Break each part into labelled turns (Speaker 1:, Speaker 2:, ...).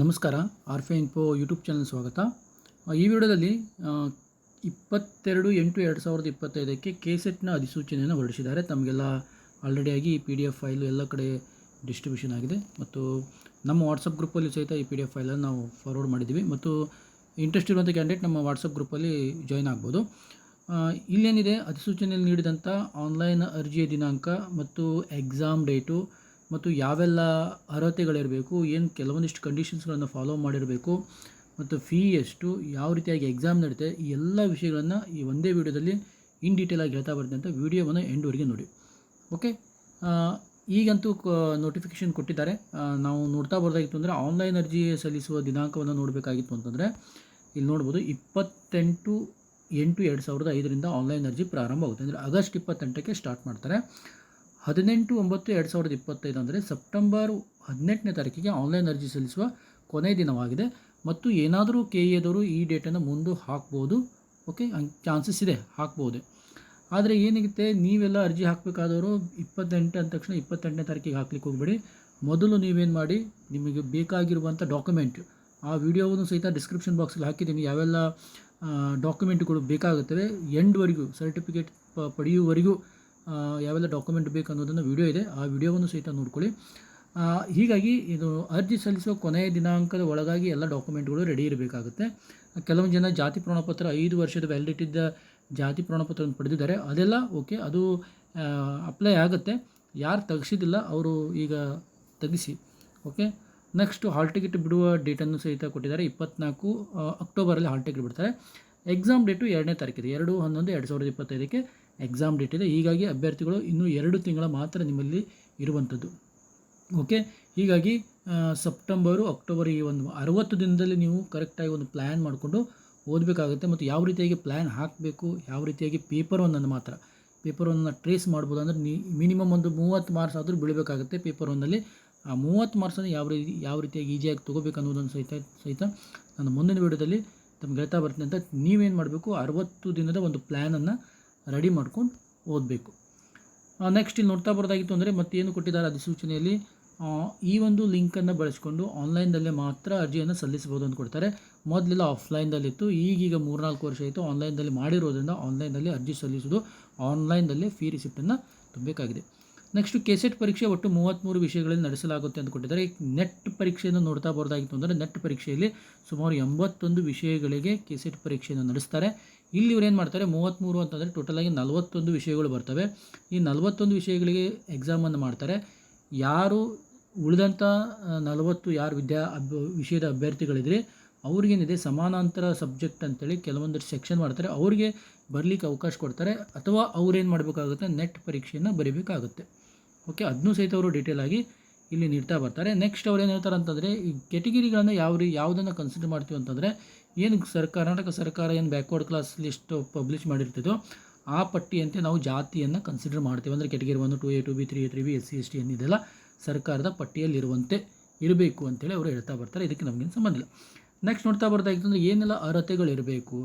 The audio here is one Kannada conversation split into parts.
Speaker 1: ನಮಸ್ಕಾರ, ಆರ್ಫೆ ಇನ್ಫೋ ಯೂಟ್ಯೂಬ್ ಚಾನಲ್ ಸ್ವಾಗತ. ಈ ವಿಡಿಯೋದಲ್ಲಿ ಇಪ್ಪತ್ತೆರಡು ಎಂಟು ಎರಡು ಸಾವಿರದ ಇಪ್ಪತ್ತೈದಕ್ಕೆ ಕೆ ಸೆಟ್ನ ಅಧಿಸೂಚನೆಯನ್ನು ಹೊರಡಿಸಿದ್ದಾರೆ. ತಮಗೆಲ್ಲ ಆಲ್ರೆಡಿಯಾಗಿ ಈ ಪಿ ಡಿ ಎಫ್ ಫೈಲು ಎಲ್ಲ ಕಡೆ ಡಿಸ್ಟ್ರಿಬ್ಯೂಷನ್ ಆಗಿದೆ. ಮತ್ತು ನಮ್ಮ ವಾಟ್ಸಪ್ ಗ್ರೂಪಲ್ಲಿ ಸಹಿತ ಈ ಪಿ ಡಿ ಎಫ್ ಫೈಲನ್ನು ನಾವು ಫಾರ್ವರ್ಡ್ ಮಾಡಿದ್ದೀವಿ. ಮತ್ತು ಇಂಟ್ರೆಸ್ಟ್ ಇರುವಂಥ ಕ್ಯಾಂಡಿಡೇಟ್ ನಮ್ಮ ವಾಟ್ಸಪ್ ಗ್ರೂಪಲ್ಲಿ ಜಾಯ್ನ್ ಆಗ್ಬೋದು. ಇಲ್ಲೇನಿದೆ, ಅಧಿಸೂಚನೆಯಲ್ಲಿ ನೀಡಿದಂಥ ಆನ್ಲೈನ್ ಅರ್ಜಿಯ ದಿನಾಂಕ ಮತ್ತು ಎಕ್ಸಾಮ್ ಡೇಟು ಮತ್ತು ಯಾವೆಲ್ಲ ಅರ್ಹತೆಗಳಿರಬೇಕು, ಏನು ಕೆಲವೊಂದಿಷ್ಟು ಕಂಡೀಷನ್ಸ್ಗಳನ್ನು ಫಾಲೋ ಮಾಡಿರಬೇಕು, ಮತ್ತು ಫೀ ಎಷ್ಟು, ಯಾವ ರೀತಿಯಾಗಿ ಎಕ್ಸಾಮ್ ನಡೀತೆ ಈ ಎಲ್ಲ ವಿಷಯಗಳನ್ನು ಈ ಒಂದೇ ವಿಡಿಯೋದಲ್ಲಿ ಇನ್ ಡೀಟೇಲ್ ಆಗಿ ಹೇಳ್ತಾ ಬರ್ತೀನಿ ಅಂತ ವಿಡಿಯೋವನ್ನು ಎಂಡ್ವರೆಗೆ ನೋಡಿ. ಓಕೆ ಈಗಂತೂ ನೋಟಿಫಿಕೇಷನ್ ಕೊಟ್ಟಿದ್ದಾರೆ. ನಾವು ನೋಡ್ತಾ ಬರೋದಾಗಿತ್ತು ಅಂದರೆ ಆನ್ಲೈನ್ ಅರ್ಜಿ ಸಲ್ಲಿಸುವ ದಿನಾಂಕವನ್ನು ನೋಡಬೇಕಾಗಿತ್ತು ಅಂತಂದರೆ, ಇಲ್ಲಿ ನೋಡ್ಬೋದು ಇಪ್ಪತ್ತೆಂಟು ಎಂಟು ಎರಡು ಸಾವಿರದ ಐದರಿಂದ ಆನ್ಲೈನ್ ಅರ್ಜಿ ಪ್ರಾರಂಭ ಆಗುತ್ತೆ ಅಂದರೆ ಆಗಸ್ಟ್ ಇಪ್ಪತ್ತೆಂಟಕ್ಕೆ ಸ್ಟಾರ್ಟ್ ಮಾಡ್ತಾರೆ. ಹದಿನೆಂಟು ಒಂಬತ್ತು ಎರಡು ಸಾವಿರದ ಇಪ್ಪತ್ತೈದು ಅಂದರೆ ಸೆಪ್ಟೆಂಬರ್ ಹದಿನೆಂಟನೇ ತಾರೀಕಿಗೆ ಆನ್ಲೈನ್ ಅರ್ಜಿ ಸಲ್ಲಿಸುವ ಕೊನೆಯ ದಿನವಾಗಿದೆ. ಮತ್ತು ಏನಾದರೂ ಕೆ ಎದವರು ಈ ಡೇಟನ್ನು ಮುಂದೆ ಹಾಕ್ಬೋದು. ಓಕೆ ಚಾನ್ಸಸ್ ಇದೆ, ಹಾಕ್ಬೋದು. ಆದರೆ ಏನಿರುತ್ತೆ ನೀವೆಲ್ಲ ಅರ್ಜಿ ಹಾಕಬೇಕಾದವರು ಇಪ್ಪತ್ತೆಂಟು ಅಂದ ತಕ್ಷಣ ಇಪ್ಪತ್ತೆಂಟನೇ ತಾರೀಕಿಗೆ ಹಾಕ್ಲಿಕ್ಕೆ ಹೋಗಬೇಡಿ. ಮೊದಲು ನೀವೇನು ಮಾಡಿ, ನಿಮಗೆ ಬೇಕಾಗಿರುವಂಥ ಡಾಕ್ಯುಮೆಂಟ್ ಆ ವಿಡಿಯೋವನ್ನು ಸಹಿತ ಡಿಸ್ಕ್ರಿಪ್ಷನ್ ಬಾಕ್ಸಲ್ಲಿ ಹಾಕಿದ್ದೀನಿ. ಯಾವೆಲ್ಲ ಡಾಕ್ಯುಮೆಂಟ್ಗಳು ಬೇಕಾಗುತ್ತವೆ, ಎಂಡ್ವರೆಗೂ ಸರ್ಟಿಫಿಕೇಟ್ ಪಡೆಯುವವರೆಗೂ ಯಾವೆಲ್ಲ ಡಾಕ್ಯುಮೆಂಟ್ ಬೇಕು ಅನ್ನೋದನ್ನು ವಿಡಿಯೋ ಇದೆ. ಆ ವಿಡಿಯೋವನ್ನು ಸಹಿತ ನೋಡ್ಕೊಳ್ಳಿ. ಹೀಗಾಗಿ ಇದು ಅರ್ಜಿ ಸಲ್ಲಿಸುವ ಕೊನೆಯ ದಿನಾಂಕದ ಒಳಗಾಗಿ ಎಲ್ಲ ಡಾಕ್ಯುಮೆಂಟ್ಗಳು ರೆಡಿ ಇರಬೇಕಾಗುತ್ತೆ. ಕೆಲವೊಂದು ಜನ ಜಾತಿ ಪ್ರಮಾಣಪತ್ರ ಐದು ವರ್ಷದ ವ್ಯಾಲಿಡಿಟಿದ್ದ ಜಾತಿ ಪ್ರಮಾಣಪತ್ರವನ್ನು ಪಡೆದಿದ್ದಾರೆ. ಅದೆಲ್ಲ ಓಕೆ ಅದು ಅಪ್ಲೈ ಆಗುತ್ತೆ. ಯಾರು ತೆಗೆಸಿದಿಲ್ಲ ಅವರು ಈಗ ತೆಗಿಸಿ ಓಕೆ ನೆಕ್ಸ್ಟು ಹಾಲ್ ಟಿಕೆಟ್ ಬಿಡುವ ಡೇಟನ್ನು ಸಹಿತ ಕೊಟ್ಟಿದ್ದಾರೆ. ಇಪ್ಪತ್ನಾಲ್ಕು ಅಕ್ಟೋಬರಲ್ಲಿ ಹಾಲ್ ಟಿಕೆಟ್ ಬಿಡ್ತಾರೆ. ಎಕ್ಸಾಮ್ ಡೇಟು ಎರಡನೇ ತಾರೀಕಿದೆ. ಎರಡು, ಹನ್ನೊಂದು, ಎರಡು ಸಾವಿರದ ಇಪ್ಪತ್ತೈದಕ್ಕೆ ಎಕ್ಸಾಮ್ ಡೇಟ್ ಇದೆ. ಹೀಗಾಗಿ ಅಭ್ಯರ್ಥಿಗಳು ಇನ್ನೂ ಎರಡು ತಿಂಗಳ ಮಾತ್ರ ನಿಮ್ಮಲ್ಲಿ ಇರುವಂಥದ್ದು. ಓಕೆ ಹೀಗಾಗಿ ಸೆಪ್ಟೆಂಬರು ಅಕ್ಟೋಬರ್ ಈ ಒಂದು ಅರವತ್ತು ದಿನದಲ್ಲಿ ನೀವು ಕರೆಕ್ಟಾಗಿ ಒಂದು ಪ್ಲ್ಯಾನ್ ಮಾಡಿಕೊಂಡು ಓದಬೇಕಾಗುತ್ತೆ ಮತ್ತು ಯಾವ ರೀತಿಯಾಗಿ ಪ್ಲ್ಯಾನ್ ಹಾಕಬೇಕು, ಯಾವ ರೀತಿಯಾಗಿ ಪೇಪರ್ ಒಂದನ್ನು ಮಾತ್ರ ಪೇಪರ್ ಒಂದನ್ನು ಟ್ರೇಸ್ ಮಾಡ್ಬೋದು ಅಂದರೆ ನೀ ಮಿನಿಮಮ್ ಒಂದು ಮೂವತ್ತು ಮಾರ್ಕ್ಸ್ ಆದರೂ ಬೀಳಬೇಕಾಗುತ್ತೆ ಪೇಪರ್ ಒಂದಲ್ಲಿ. ಆ ಮೂವತ್ತು ಮಾರ್ಕ್ಸನ್ನು ಯಾವ ರೀತಿ, ಯಾವ ರೀತಿಯಾಗಿ ಈಸಿಯಾಗಿ ತೊಗೋಬೇಕು ಅನ್ನೋದನ್ನು ಸಹಿತ ಸಹಿತ ನಾನು ಮುಂದಿನ ವಿಡಿಯೋದಲ್ಲಿ ತಮ್ಗೆ ಹೇಳ್ತಾ ಬರ್ತೀನಿ ಅಂತ ನೀವೇನು ಮಾಡಬೇಕು, ಅರವತ್ತು ದಿನದ ಒಂದು ಪ್ಲ್ಯಾನನ್ನು ರೆಡಿ ಮಾಡ್ಕೊಂಡು ಓದಬೇಕು. ನೆಕ್ಸ್ಟ್ ಇಲ್ಲಿ ನೋಡ್ತಾ ಬರೋದಾಗಿತ್ತು ಅಂದರೆ ಮತ್ತೇನು ಕೊಟ್ಟಿದ್ದಾರೆ ಅಧಿಸೂಚನೆಯಲ್ಲಿ ಈ ಒಂದು ಲಿಂಕನ್ನು ಬಳಸಿಕೊಂಡು ಆನ್ಲೈನ್ದಲ್ಲೇ ಮಾತ್ರ ಅರ್ಜಿಯನ್ನು ಸಲ್ಲಿಸಬಹುದು ಅಂತ ಕೊಡ್ತಾರೆ. ಮೊದಲೆಲ್ಲ ಆಫ್ಲೈನ್ದಲ್ಲಿತ್ತು ಈಗೀಗ ಮೂರ್ನಾಲ್ಕು ವರ್ಷ ಆಯಿತು ಆನ್ಲೈನ್ದಲ್ಲಿ ಮಾಡಿರೋದ್ರಿಂದ ಆನ್ಲೈನಲ್ಲಿ ಅರ್ಜಿ ಸಲ್ಲಿಸೋದು ಆನ್ಲೈನ್ದಲ್ಲೇ ಫೀ ರಿಸಿಪ್ಟನ್ನು ತುಂಬಬೇಕಾಗಿದೆ ನೆಕ್ಸ್ಟ್ ಕೆಸೆಟ್ ಪರೀಕ್ಷೆ ಒಟ್ಟು ಮೂವತ್ತ್ಮೂರು ವಿಷಯಗಳಲ್ಲಿ ನಡೆಸಲಾಗುತ್ತೆ ಅಂತ ಕೊಟ್ಟಿದ್ದಾರೆ. ನೆಟ್ ಪರೀಕ್ಷೆಯನ್ನು ನೋಡ್ತಾ ಬರೋದಾಗಿತ್ತು ಅಂದರೆ ನೆಟ್ ಪರೀಕ್ಷೆಯಲ್ಲಿ ಸುಮಾರು ಎಂಬತ್ತೊಂದು ವಿಷಯಗಳಿಗೆ ಕೆಸೆಟ್ ಪರೀಕ್ಷೆಯನ್ನು ನಡೆಸ್ತಾರೆ. ಇಲ್ಲಿ ಇವ್ರು ಏನು ಮಾಡ್ತಾರೆ? ಮೂವತ್ತ್ಮೂರು ಅಂತಂದರೆ ಟೋಟಲಾಗಿ ನಲವತ್ತೊಂದು ವಿಷಯಗಳು ಬರ್ತವೆ. ಈ ನಲವತ್ತೊಂದು ವಿಷಯಗಳಿಗೆ ಎಕ್ಸಾಮನ್ನು ಮಾಡ್ತಾರೆ. ಯಾರು ಉಳಿದಂಥ ನಲವತ್ತು ಯಾರು ವಿದ್ಯಾ ಅಬ್ ವಿಷಯದ ಅಭ್ಯರ್ಥಿಗಳಿದ್ರೆ ಅವ್ರಿಗೇನಿದೆ? ಸಮಾನಾಂತರ ಸಬ್ಜೆಕ್ಟ್ ಅಂತೇಳಿ ಕೆಲವೊಂದು ಸೆಕ್ಷನ್ ಮಾಡ್ತಾರೆ. ಅವ್ರಿಗೆ ಬರಲಿಕ್ಕೆ ಅವಕಾಶ ಕೊಡ್ತಾರೆ. ಅಥವಾ ಅವ್ರೇನು ಮಾಡಬೇಕಾಗುತ್ತೆ? ನೆಟ್ ಪರೀಕ್ಷೆಯನ್ನು ಬರೀಬೇಕಾಗುತ್ತೆ. ಓಕೆ ಅದನ್ನೂ ಸಹಿತ ಅವರು ಡೀಟೇಲ್ ಆಗಿ ಇಲ್ಲಿ ನೀಡ್ತಾ ಬರ್ತಾರೆ. ನೆಕ್ಸ್ಟ್ ಅವ್ರು ಏನು ಹೇಳ್ತಾರೆ ಅಂತಂದರೆ, ಈ ಕೆಟಗಿರಿಗಳನ್ನು ಯಾವ ರೀ, ಯಾವುದನ್ನು ಕನ್ಸಿಡರ್ ಮಾಡ್ತೀವಿ ಅಂತಂದರೆ ಏನು ಸರ್, ಕರ್ನಾಟಕ ಸರ್ಕಾರ ಏನು ಬ್ಯಾಕ್ವರ್ಡ್ ಕ್ಲಾಸ್ ಲಿಸ್ಟ್ ಪಬ್ಲಿಷ್ ಮಾಡಿರ್ತಿದೋ ಆ ಪಟ್ಟಿಯಂತೆ ನಾವು ಜಾತಿಯನ್ನು ಕನ್ಸಿಡರ್ ಮಾಡ್ತೀವಿ. ಅಂದರೆ category one two A two B three A three B S C S T ಏನಿದೆಲ್ಲ ಸರ್ಕಾರದ ಪಟ್ಟಿಯಲ್ಲಿರುವಂತೆ ಇರಬೇಕು ಅಂತೇಳಿ ಅವರು ಹೇಳ್ತಾ ಬರ್ತಾರೆ. ಇದಕ್ಕೆ ನಮಗೇನು ಸಂಬಂಧ ಇಲ್ಲ. ನೆಕ್ಸ್ಟ್ ನೋಡ್ತಾ ಬರ್ತಾಗಿತ್ತು ಅಂದರೆ ಏನೆಲ್ಲ ಅರ್ಹತೆಗಳಿರಬೇಕು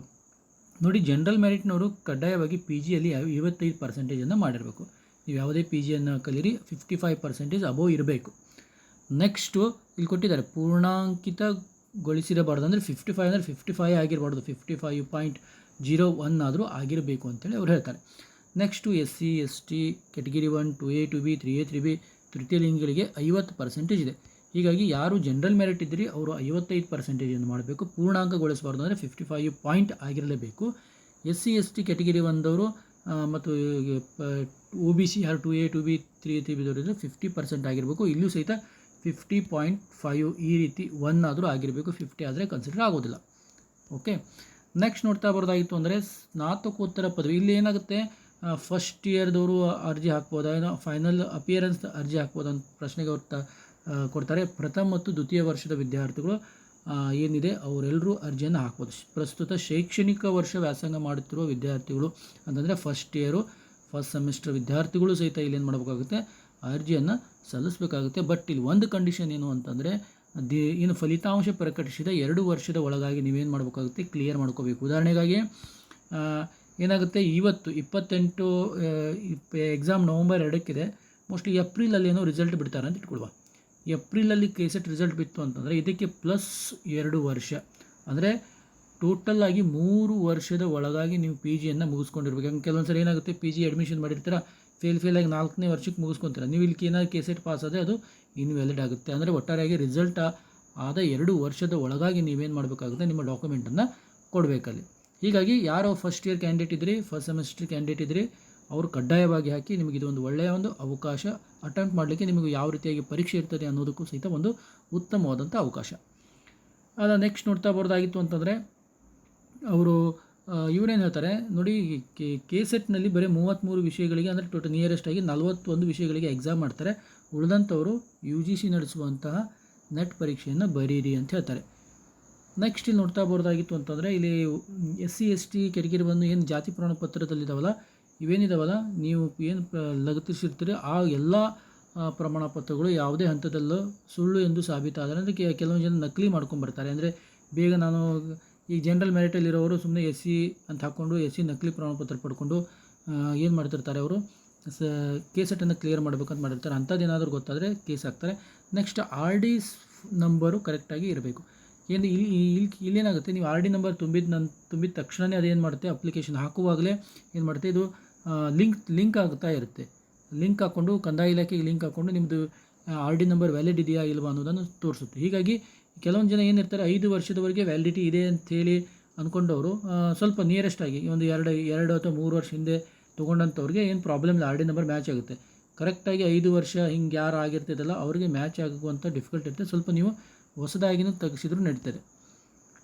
Speaker 1: ನೋಡಿ ಜನರಲ್ ಮೆರಿಟ್ನವರು ಕಡ್ಡಾಯವಾಗಿ ಪಿ ಜಿಯಲ್ಲಿ ಐವತ್ತೈದು ಪರ್ಸೆಂಟೇಜನ್ನು ಮಾಡಿರಬೇಕು. ನೀವು ಯಾವುದೇ ಪಿ ಜಿಯನ್ನು ಕಲೀರಿ ಫಿಫ್ಟಿ ಫೈವ್ ಪರ್ಸೆಂಟೇಜ್ ಅಬೋವ್ ಇರಬೇಕು. ನೆಕ್ಸ್ಟು ಇಲ್ಲಿ ಕೊಟ್ಟಿದ್ದಾರೆ ಪೂರ್ಣಾಂಕಿತಗೊಳಿಸಿರಬಾರ್ದು ಅಂದರೆ ಫಿಫ್ಟಿ ಫೈವ್ ಅಂದರೆ fifty five ಆಗಿರಬಾರ್ದು. Fifty five point zero one ಆದರೂ ಆಗಿರಬೇಕು ಅಂತೇಳಿ ಅವ್ರು ಹೇಳ್ತಾರೆ. Next S C S T category one two A two B three A three B ತೃತೀಯ ಲಿಂಗಗಳಿಗೆ ಐವತ್ತು ಪರ್ಸೆಂಟೇಜ್ ಇದೆ. ಹೀಗಾಗಿ ಯಾರು ಜನರಲ್ ಮೆರಿಟ್ ಇದ್ದರೆ ಅವರು ಐವತ್ತೈದು ಪರ್ಸೆಂಟೇಜನ್ನು ಮಾಡಬೇಕು. ಪೂರ್ಣಾಂಕಗೊಳಿಸಬಾರ್ದು ಅಂದರೆ fifty five point ಆಗಿರಲೇಬೇಕು S C S T category ಒಂದವರು ಮತ್ತು ಒ ಬಿ ಸಿ ಯಾರು two A two B three three ಇದ್ದರೆ ಫಿಫ್ಟಿ ಪರ್ಸೆಂಟ್ ಆಗಿರಬೇಕು. ಇಲ್ಲೂ ಸಹಿತ ಫಿಫ್ಟಿ ಪಾಯಿಂಟ್ ಫೈವ್ ಈ ರೀತಿ ಒನ್ ಆದರೂ ಆಗಿರಬೇಕು ಫಿಫ್ಟಿ ಆದರೆ ಕನ್ಸಿಡರ್ ಆಗೋದಿಲ್ಲ. ಓಕೆ ನೆಕ್ಸ್ಟ್ ನೋಡ್ತಾ ಬರೋದಾಗಿತ್ತು ಅಂದರೆ ಸ್ನಾತಕೋತ್ತರ ಪದವಿ. ಇಲ್ಲಿ ಏನಾಗುತ್ತೆ? ಫಸ್ಟ್ ಇಯರ್ದವರು ಅರ್ಜಿ ಹಾಕ್ಬೋದ? ಏನೋ ಫೈನಲ್ ಅಪಿಯರೆನ್ಸ್ ಅರ್ಜಿ ಹಾಕ್ಬೋದಾ ಅಂತ ಪ್ರಶ್ನೆಗೆ ಅವ್ರು ಕೊಡ್ತಾರೆ. ಪ್ರಥಮ ಮತ್ತು ದ್ವಿತೀಯ ವರ್ಷದ ವಿದ್ಯಾರ್ಥಿಗಳು ಏನಿದೆ? ಅವರೆಲ್ಲರೂ ಅರ್ಜಿಯನ್ನು ಹಾಕ್ಬೋದು. ಪ್ರಸ್ತುತ ಶೈಕ್ಷಣಿಕ ವರ್ಷ ವ್ಯಾಸಂಗ ಮಾಡುತ್ತಿರುವ ವಿದ್ಯಾರ್ಥಿಗಳು ಅಂತಂದರೆ ಫಸ್ಟ್ ಇಯರು ಫಸ್ಟ್ ಸೆಮಿಸ್ಟರ್ ವಿದ್ಯಾರ್ಥಿಗಳು ಸಹಿತ ಇಲ್ಲಿ ಏನು ಮಾಡಬೇಕಾಗುತ್ತೆ? ಅರ್ಜಿಯನ್ನು ಸಲ್ಲಿಸಬೇಕಾಗುತ್ತೆ. ಬಟ್ ಇಲ್ಲಿ ಒಂದು ಕಂಡೀಷನ್ ಏನು ಅಂತಂದರೆ, ದಿ ಏನು ಫಲಿತಾಂಶ ಪ್ರಕಟಿಸಿದ ಎರಡು ವರ್ಷದ ಒಳಗಾಗಿ ನೀವೇನು ಮಾಡಬೇಕಾಗುತ್ತೆ? ಕ್ಲಿಯರ್ ಮಾಡ್ಕೋಬೇಕು. ಉದಾಹರಣೆಗಾಗಿ ಏನಾಗುತ್ತೆ? ಇವತ್ತು ಇಪ್ಪತ್ತೆಂಟು ಎಕ್ಸಾಮ್ ನವಂಬರ್ ಎರಡಕ್ಕಿದೆ. ಮೋಸ್ಟ್ಲಿ ಏಪ್ರಿಲಲ್ಲಿ ಏನೋ ರಿಸಲ್ಟ್ ಬಿಡ್ತಾರೆ ಅಂತ ಇಟ್ಕೊಳ್ವಾ ಏಪ್ರಿಲಲ್ಲಿ ಕೆ ಸೆಟ್ ರಿಸಲ್ಟ್ ಬಿತ್ತು ಅಂತಂದರೆ, ಇದಕ್ಕೆ ಪ್ಲಸ್ ಎರಡು ವರ್ಷ. ಅಂದರೆ ಟೋಟಲ್ ಆಗಿ ಮೂರು ವರ್ಷದ ಒಳಗಾಗಿ ನೀವು ಪಿ ಜಿಯನ್ನು ಮುಗಿಸ್ಕೊಂಡಿರ್ಬೇಕು. ಹಂಗೆ ಕೆಲವೊಂದು ಸರಿ ಏನಾಗುತ್ತೆ? ಪಿ ಜಿ ಅಡ್ಮಿಷನ್ ಮಾಡಿರ್ತೀರ? ಫೇಲ್ ಫೇಲ್ ಆಗಿ ನಾಲ್ಕನೇ ವರ್ಷಕ್ಕೆ ಮುಗಿಸ್ಕೊತೀರ. ನೀವು ಇಲ್ಲಿ ಏನಾದ್ರು ಕೆ ಪಾಸ್ ಆದರೆ ಅದು ಇನ್ವ್ಯಾಲಿಡ್ ಆಗುತ್ತೆ. ಅಂದರೆ ಒಟ್ಟಾರೆಯಾಗಿ ರಿಸಲ್ಟ್ ಆದ ಎರಡು ವರ್ಷದ ಒಳಗಾಗಿ ನೀವೇನು ಮಾಡಬೇಕಾಗುತ್ತೆ? ನಿಮ್ಮ ಡಾಕ್ಯುಮೆಂಟನ್ನು ಕೊಡಬೇಕಲ್ಲಿ. ಹೀಗಾಗಿ ಯಾರೋ ಫಸ್ಟ್ ಇಯರ್ ಕ್ಯಾಂಡಿಡೇಟ್ ಇದ್ರಿ ಫಸ್ಟ್ ಸೆಮಿಸ್ಟರ್ ಕ್ಯಾಂಡಿಡೇಟ್ ಇದ್ರಿ, ಅವರು ಕಡ್ಡಾಯವಾಗಿ ಹಾಕಿ ನಿಮಗೆ ಇದೊಂದು ಒಳ್ಳೆಯ ಒಂದು ಅವಕಾಶ ಅಟೆಂಪ್ಟ್ ಮಾಡಲಿಕ್ಕೆ ನಿಮಗೆ ಯಾವ ರೀತಿಯಾಗಿ ಪರೀಕ್ಷೆ ಇರ್ತದೆ ಅನ್ನೋದಕ್ಕೂ ಸಹಿತ ಒಂದು ಉತ್ತಮವಾದಂಥ ಅವಕಾಶ. ಅದ ನೆಕ್ಸ್ಟ್ ನೋಡ್ತಾ ಬರೋದಾಗಿತ್ತು ಅಂತಂದರೆ, ಅವರು ಇವರೇನು ಹೇಳ್ತಾರೆ? ನೋಡಿ, ಕೆ ಸೆಟ್ನಲ್ಲಿ ಬರೀ ಮೂವತ್ತ್ಮೂರು ವಿಷಯಗಳಿಗೆ, ಅಂದರೆ ಟೋಟಲ್ ನಿಯರೆಸ್ಟ್ ಆಗಿ ನಲವತ್ತೊಂದು ವಿಷಯಗಳಿಗೆ ಎಕ್ಸಾಮ್ ಮಾಡ್ತಾರೆ. ಉಳಿದಂಥವರು ಯು ಜಿ ಸಿ ನಡೆಸುವಂತಹ ನೆಟ್ ಪರೀಕ್ಷೆಯನ್ನು ಬರೀರಿ ಅಂತ ಹೇಳ್ತಾರೆ. ನೆಕ್ಸ್ಟ್ ಇಲ್ಲಿ ನೋಡ್ತಾ ಬರೋದಾಗಿತ್ತು ಅಂತಂದರೆ, ಇಲ್ಲಿ S C S T category ಬಂದು ಏನು ಜಾತಿ ಪ್ರಮಾಣ ಪತ್ರದಲ್ಲಿದ್ದಾವಲ್ಲ ಇವೇನಿದಾವಲ್ಲ, ನೀವು ಏನು ಲಗತ್ತಿಸಿರ್ತೀರಿ, ಆ ಎಲ್ಲ ಪ್ರಮಾಣ ಪತ್ರಗಳು ಯಾವುದೇ ಹಂತದಲ್ಲೂ ಸುಳ್ಳು ಎಂದು ಸಾಬೀತಾದರೆ ಅಂದರೆ ಕೆಲವೊಂದು ಜನ ನಕಲಿ ಮಾಡ್ಕೊಂಡ್ಬರ್ತಾರೆ ಅಂದರೆ ಬೇಗ ನಾನು ಈ ಜನರಲ್ ಮೆರಿಟಲ್ಲಿರೋರು ಸುಮ್ಮನೆ ಎಸ್ ಸಿ ಅಂತ ಹಾಕ್ಕೊಂಡು ಎಸ್ ಸಿ ನಕಲಿ ಪ್ರಮಾಣಪತ್ರ ಪಡ್ಕೊಂಡು ಏನು ಮಾಡ್ತಿರ್ತಾರೆ ಅವರು? ಸ ಕೇಸೆಟನ್ನು ಕ್ಲಿಯರ್ ಮಾಡ್ಬೇಕಂತ ಮಾಡಿರ್ತಾರೆ. ಅಂಥದ್ದೇನಾದರೂ ಗೊತ್ತಾದರೆ ಕೇಸ್ ಹಾಕ್ತಾರೆ. ನೆಕ್ಸ್ಟ್ ಆರ್ ಡಿ ನಂಬರು ಕರೆಕ್ಟಾಗಿ ಇರಬೇಕು. ಏನು ಇಲ್ಲಿ ಇಲ್ಲಿ ಇಲ್ಲೇನಾಗುತ್ತೆ? ನೀವು ಆರ್ ಡಿ ನಂಬರ್ ತುಂಬಿದ ನನ್ನ ತುಂಬಿದ ತಕ್ಷಣವೇ ಅದೇನು ಮಾಡುತ್ತೆ? ಅಪ್ಲಿಕೇಶನ್ ಹಾಕುವಾಗಲೇ ಏನು ಮಾಡುತ್ತೆ? ಇದು ಲಿಂಕ್ ಲಿಂಕ್ ಆಗ್ತಾ ಇರುತ್ತೆ. ಲಿಂಕ್ ಹಾಕ್ಕೊಂಡು ಕಂದಾಯ ಇಲಾಖೆಗೆ ಲಿಂಕ್ ಹಾಕ್ಕೊಂಡು ನಿಮ್ಮದು ಆರ್ ಡಿ ನಂಬರ್ ವ್ಯಾಲಿಡ್ ಇದೆಯಾ ಇಲ್ವಾ ಅನ್ನೋದನ್ನು ತೋರಿಸುತ್ತೆ. ಹೀಗಾಗಿ ಕೆಲವೊಂದು ಜನ ಏನಿರ್ತಾರೆ ಐದು ವರ್ಷದವರೆಗೆ ವ್ಯಾಲಿಡಿಟಿ ಇದೆ ಅಂತೇಳಿ ಅಂದ್ಕೊಂಡವರು ಆ, ಸ್ವಲ್ಪ ನಿಯರೆಸ್ಟ್ ಆಗಿ ಒಂದು ಎರಡು ಎರಡು ಅಥವಾ ಮೂರು ವರ್ಷ ಹಿಂದೆ ತೊಗೊಂಡಂಥವ್ರಿಗೆ ಏನು ಪ್ರಾಬ್ಲಮ್ ಇಲ್ಲ ಆರ್ ಡಿ ನಂಬರ್ ಮ್ಯಾಚ್ ಆಗುತ್ತೆ. ಕರೆಕ್ಟಾಗಿ ಐದು ವರ್ಷ ಹಿಂಗೆ ಯಾರು ಆಗಿರ್ತಿದ್ದಲ್ಲ ಅವರಿಗೆ ಮ್ಯಾಚ್ ಆಗುವಂಥ ಡಿಫಿಕಲ್ಟ್ ಇರುತ್ತೆ. ಸ್ವಲ್ಪ ನೀವು ಹೊಸದಾಗಿನೂ ತೆಗೆಸಿದ್ರು ನಡೀತದೆ.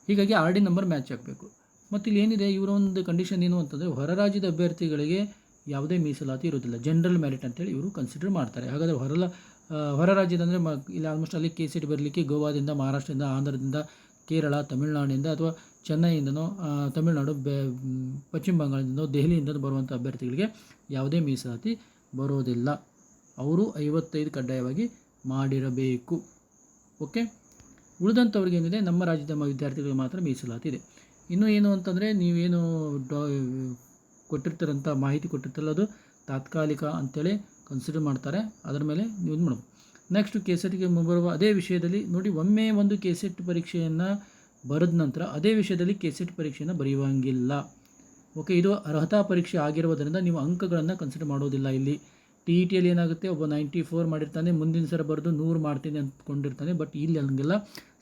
Speaker 1: ಹೀಗಾಗಿ ಆರ್ ಡಿ ನಂಬರ್ ಮ್ಯಾಚ್ ಆಗಬೇಕು. ಮತ್ತು ಇಲ್ಲಿ ಏನಿದೆ ಇವರ ಒಂದು ಕಂಡೀಷನ್ ಏನು ಅಂತಂದರೆ ಹೊರ ರಾಜ್ಯದ ಅಭ್ಯರ್ಥಿಗಳಿಗೆ ಯಾವುದೇ ಮೀಸಲಾತಿ ಇರೋದಿಲ್ಲ ಜನರಲ್ ಮೆರಿಟ್ ಅಂತೇಳಿ ಇವರು ಕನ್ಸಿಡರ್ ಮಾಡ್ತಾರೆ. ಹಾಗಾದರೆ ಹೊರಲ ಹೊರ ರಾಜ್ಯದ ಅಂದರೆ ಮ, ಇಲ್ಲಿ ಆಲ್ಮೋಸ್ಟ್ ಅಲ್ಲಿ ಕೆ ಸಿಟಿ ಬರಲಿಕ್ಕೆ ಗೋವಾದಿಂದ, ಮಹಾರಾಷ್ಟ್ರದಿಂದ, ಆಂಧ್ರದಿಂದ, ಕೇರಳ ತಮಿಳುನಾಡಿನಿಂದ ಅಥವಾ ಚೆನ್ನೈಯಿಂದನೋ ತಮಿಳುನಾಡು, ಬೆ, ಪಶ್ಚಿಮ ಬಂಗಾಳದಿಂದನೋ, ದೆಹಲಿಯಿಂದನೋ ಬರುವಂಥ ಅಭ್ಯರ್ಥಿಗಳಿಗೆ ಯಾವುದೇ ಮೀಸಲಾತಿ ಬರೋದಿಲ್ಲ. ಅವರು ಐವತ್ತೈದು ಕಡ್ಡಾಯವಾಗಿ ಮಾಡಿರಬೇಕು. ಓಕೆ ಉಳಿದಂಥವ್ರಿಗೆ ಏನಿದೆ? ನಮ್ಮ ರಾಜ್ಯದ ವಿದ್ಯಾರ್ಥಿಗಳಿಗೆ ಮಾತ್ರ ಮೀಸಲಾತಿ ಇದೆ. ಇನ್ನು ಏನು ಅಂತಂದರೆ, ನೀವೇನು ಡಾ ಕೊಟ್ಟಿರ್ತಾರಂಥ ಮಾಹಿತಿ ಕೊಟ್ಟಿರ್ತಾರಲ್ಲ, ಅದು ತಾತ್ಕಾಲಿಕ ಅಂತೇಳಿ ಕನ್ಸಿಡರ್ ಮಾಡ್ತಾರೆ, ಅದರ ಮೇಲೆ ನೀವು ಇದು ಮಾಡ್ಬೋದು. ನೆಕ್ಸ್ಟ್ ಕೆ ಸೆಟ್ಗೆ ಬರುವ ಅದೇ ವಿಷಯದಲ್ಲಿ ನೋಡಿ, ಒಮ್ಮೆ ಒಂದು ಕೆ ಸೆಟ್ ಪರೀಕ್ಷೆಯನ್ನು ಬರೆದ ನಂತರ ಅದೇ ವಿಷಯದಲ್ಲಿ ಕೆ ಸೆಟ್ ಪರೀಕ್ಷೆಯನ್ನು ಬರೆಯುವಂಗಿಲ್ಲ. ಓಕೆ ಇದು ಅರ್ಹತಾ ಪರೀಕ್ಷೆ ಆಗಿರುವುದರಿಂದ ನೀವು ಅಂಕಗಳನ್ನು ಕನ್ಸಿಡರ್ ಮಾಡೋದಿಲ್ಲ ಇಲ್ಲಿ. ಟಿ ಇ ಟಿಯಲ್ಲಿ ಏನಾಗುತ್ತೆ, ಒಬ್ಬ ನೈಂಟಿ ಫೋರ್ ಮಾಡಿರ್ತಾನೆ, ಮುಂದಿನ ಸಲ ಬರೆದು ನೂರು ಮಾಡ್ತೀನಿ ಅಂದ್ಕೊಂಡಿರ್ತಾನೆ ಬಟ್ ಇಲ್ಲಿ ಹಂಗಿಲ್ಲ.